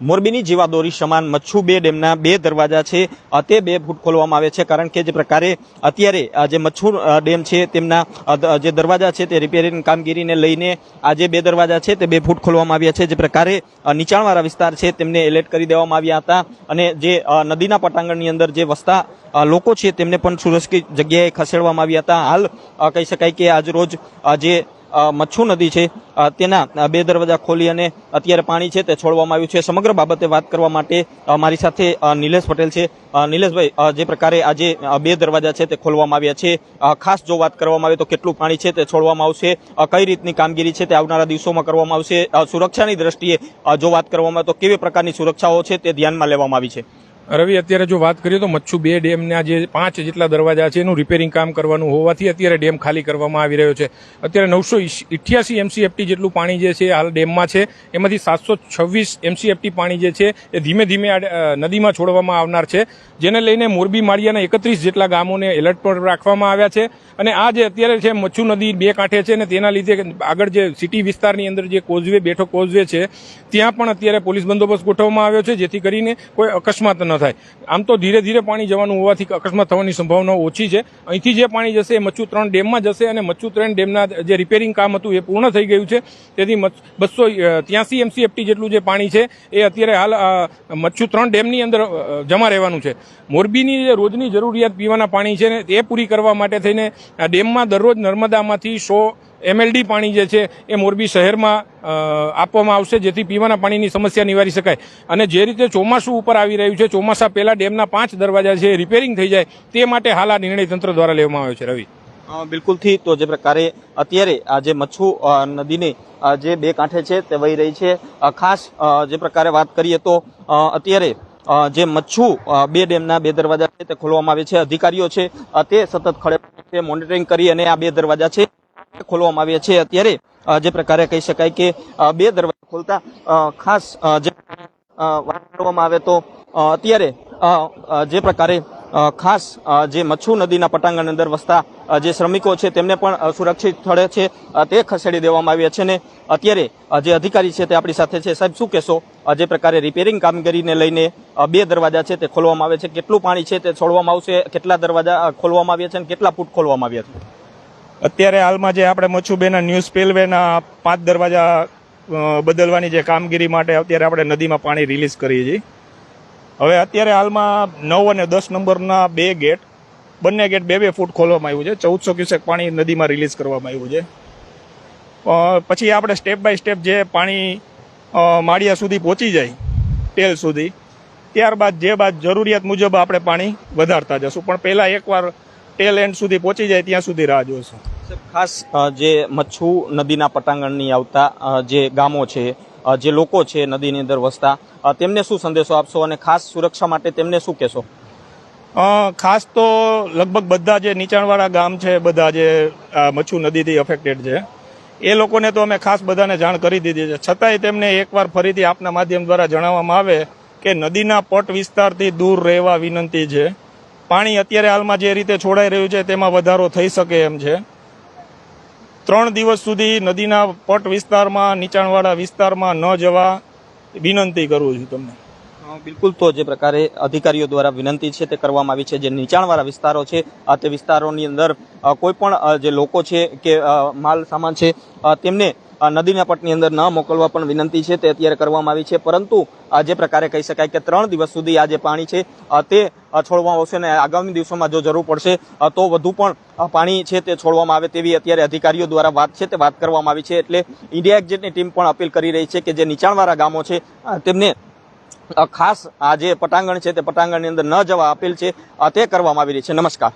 મોરબીની જીવાદોરી સમાન મચ્છુ બે ડેમના બે દરવાજા છે. તે બે ફૂટ ખોલવામાં આવે છે કારણ કે જે પ્રકારે અત્યારે જે મચ્છુ ડેમ છે તેમના જે દરવાજા છે તે રિપેરિંગ કામગીરીને લઈને આ જે બે દરવાજા છે તે બે ફૂટ ખોલવામાં આવ્યા છે. જે પ્રકારે નીચાણવાળા વિસ્તાર છે તેમને એલર્ટ કરી દેવામાં આવ્યા હતા અને જે નદીના પટાંગણની અંદર જે વસતા લોકો છે તેમને પણ સુરક્ષિત જગ્યાએ ખસેડવામાં આવ્યા હતા. હાલ કહી શકાય કે આજ રોજ જે મચ્છુ નદી છે. તેના બે દરવાજા ખોલી અને અત્યારે પાણી છે તે છોડવામાં આવ્યું છે. સમગ્ર બાબતે વાત કરવા માટે મારી સાથે નિલેશ પટેલ છે. નિલેશભાઈ જે પ્રકારે આજે બે દરવાજા છે તે ખોલવામાં આવ્યા છે. ખાસ જો વાત કરવામાં આવે તો કેટલું પાણી છે તે છોડવામાં આવશે કઈ રીતની કામગીરી છે તે આવનારા દિવસોમાં કરવામાં આવશે સુરક્ષાની દ્રષ્ટિએ જો વાત કરવામાં આવે તો કેવી પ્રકારની સુરક્ષાઓ છે તે ધ્યાનમાં લેવામાં આવી છે. રવિ, અત્યારે જો વાત કરીએ તો મચ્છુ બે ડેમના જે પાંચ જેટલા દરવાજા છે, એનું રિપેરિંગ કામ કરવાનું હોવાથી અત્યારે ડેમ ખાલી કરવામાં આવી રહ્યો છે. અત્યારે નવસો ઇઠ્યાસી એમસીએફટી જેટલું પાણી જે છે હાલ ડેમમાં છે, એમાંથી સાતસો છવ્વીસ એમસીએફટી પાણી જે છે, એ ધીમે ધીમે નદીમાં છોડવામાં આવનાર છે. જેને લઈને મોરબી, માળિયાના એકત્રીસ જેટલા ગામોને એલર્ટ પર રાખવામાં આવ્યા છે. અને આ જે અત્યારે છે મચ્છુ નદી બે કાંઠે છે ને તેના લીધે આગળ જે સિટી વિસ્તારની અંદર જે કોઝવે, બેઠો કોઝવે છે, ત્યાં પણ અત્યારે પોલીસ બંદોબસ્ત ગોઠવવામાં આવ્યો છે, જેથી કરીને કોઈ અકસ્માત ન થાય. આમ તો ધીરે ધીરે પાણી જવાનું હોવાથી અકસ્માત થવાની સંભાવના ઓછી છે. અહીંથી જે પાણી જશે એ મચ્છુ ત્રણ ડેમમાં જશે અને મચ્છુ ત્રણ ડેમના જે રિપેરિંગ કામ હતું એ પૂર્ણ થઈ ગયું છે. તેથી બસો ત્યાંસી એમસીએફટી જેટલું જે પાણી છે એ અત્યારે હાલ મચ્છુ ત્રણ ડેમની અંદર જમા રહેવાનું છે. મોરબીની જે રોજની જરૂરિયાત પીવાના પાણી છે ને, તે પૂરી કરવા માટે થઈને આ ડેમમાં દરરોજ નર્મદામાંથી સો એમએલડી પાણી જે છે એ મોરબી શહેરમાં આપવામાં આવશે, જેથી પીવાના પાણીની સમસ્યા નિવારી શકાય. અને જે રીતે ચોમાસું ઉપર આવી રહ્યું છે, ચોમાસા પહેલાં ડેમના પાંચ દરવાજા છે રિપેરિંગ થઈ જાય, તે માટે હાલ આ નિર્ણય તંત્ર દ્વારા લેવામાં આવ્યો છે. રવિ. બિલકુલથી તો જે પ્રકારે અત્યારે આ જે મચ્છુ નદીને જે બે કાંઠે છે તે વહી રહી છે ખાસ જે પ્રકારે વાત કરીએ તો અત્યારે જે મચ્છુ બે ડેમના બે દરવાજા છે તે ખોલવામાં આવે છે, અધિકારીઓ છે તે સતત ખડે મોનિટરિંગ કરી અને આ બે દરવાજા છે ખોલવામાં આવ્યા છે. અત્યારે જે પ્રકારે કહી શકાય કે બે દરવાજા ખોલતા ખાસ જે વાત કરવામાં આવે તો અત્યારે જે પ્રકારે ખાસ જે મચ્છુ નદીના પટાંગણ અંદર વસતા જે શ્રમિકો છે, તેમને પણ સુરક્ષિત સ્થળે છે તે ખસેડી દેવામાં આવ્યા છે ને અત્યારે જે અધિકારી છે તે આપણી સાથે છે. સાહેબ, શું કહેશો? જે પ્રકારે રિપેરિંગ કામગીરીને લઈને બે દરવાજા છે તે ખોલવામાં આવે છે. કેટલું પાણી છે તે છોડવામાં આવશે? કેટલા દરવાજા ખોલવામાં આવ્યા છે અને કેટલા ફૂટ ખોલવામાં આવ્યા છે? અત્યારે હાલમાં જે આપણે મચ્છુબેના ન્યૂઝ સ્પેલવેના પાંચ દરવાજા બદલવાની જે કામગીરી માટે અત્યારે આપણે નદીમાં પાણી રિલીઝ કરીએ છીએ. હવે અત્યારે હાલમાં નવ અને દસ નંબરના બે ગેટ બંને ગેટ બે બે ફૂટ ખોલવામાં આવ્યું છે. ચૌદસો ક્યુસેક પાણી નદીમાં રિલીઝ કરવામાં આવ્યું છે. પછી આપણે સ્ટેપ બાય સ્ટેપ જે પાણી માળિયા સુધી પહોંચી જાય ટેલ સુધી ત્યારબાદ જે બાદ જરૂરિયાત મુજબ આપણે પાણી વધારતા જશું. પણ પહેલાં એકવાર ટેલ એન્ડ સુધી પહોંચી જાય ત્યાં સુધી રાહ સાહેબ, ખાસ જે મચ્છુ નદીના પટાંગણની આવતા જે ગામો છે જે લોકો છે નદીની અંદર વસતા તેમને શું સંદેશો આપશો અને ખાસ સુરક્ષા માટે તેમને શું કહેશો? ખાસ તો લગભગ બધા જે નીચાણવાળા ગામ છે, બધા જે મચ્છુ નદીથી અફેક્ટેડ છે, એ લોકોને તો અમે ખાસ બધાને જાણ કરી દીધી છે. છતાંય તેમને એકવાર ફરીથી આપના માધ્યમ દ્વારા જણાવવામાં આવે કે નદીના પટ વિસ્તારથી દૂર રહેવા વિનંતી છે. પાણી અત્યારે હાલમાં જે રીતે છોડાઈ રહ્યું છે, તેમાં વધારો થઈ શકે એમ છે. ત્રણ દિવસ સુધી નદીના પટ વિસ્તારમાં, નીચાણવાળા વિસ્તારમાં ન જવા વિનંતી કરું છું તમને. બિલકુલ તો જે પ્રકારે અધિકારીઓ દ્વારા વિનંતી છે તે કરવામાં આવી છે. જે નીચાણવાળા વિસ્તારો છે તે વિસ્તારોની અંદર કોઈ પણ જે લોકો છે કે માલ સામાન છે તેમને નદીના પટની અંદર ન મોકલવા પણ વિનંતી છે, તે અત્યારે કરવામાં આવી છે. પરંતુ જે પ્રકારે કહી શકાય કે ત્રણ દિવસ સુધી આ જે પાણી છે તે છોડવામાં આવશે અને આગામી દિવસોમાં જો જરૂર પડશે તો વધુ પણ પાણી છે તે છોડવામાં આવે તેવી અત્યારે અધિકારીઓ દ્વારા વાત છે તે વાત કરવામાં આવી છે. એટલે ઇન્ડિયા એક્ઝેટની ટીમ પણ અપીલ કરી રહી છે કે જે નીચાણવાળા ગામો છે તેમને ખાસ આ જે પટાંગણ છે તે પટાંગણની અંદર ન જવા અપીલ છે તે કરવામાં આવી રહી છે. નમસ્કાર.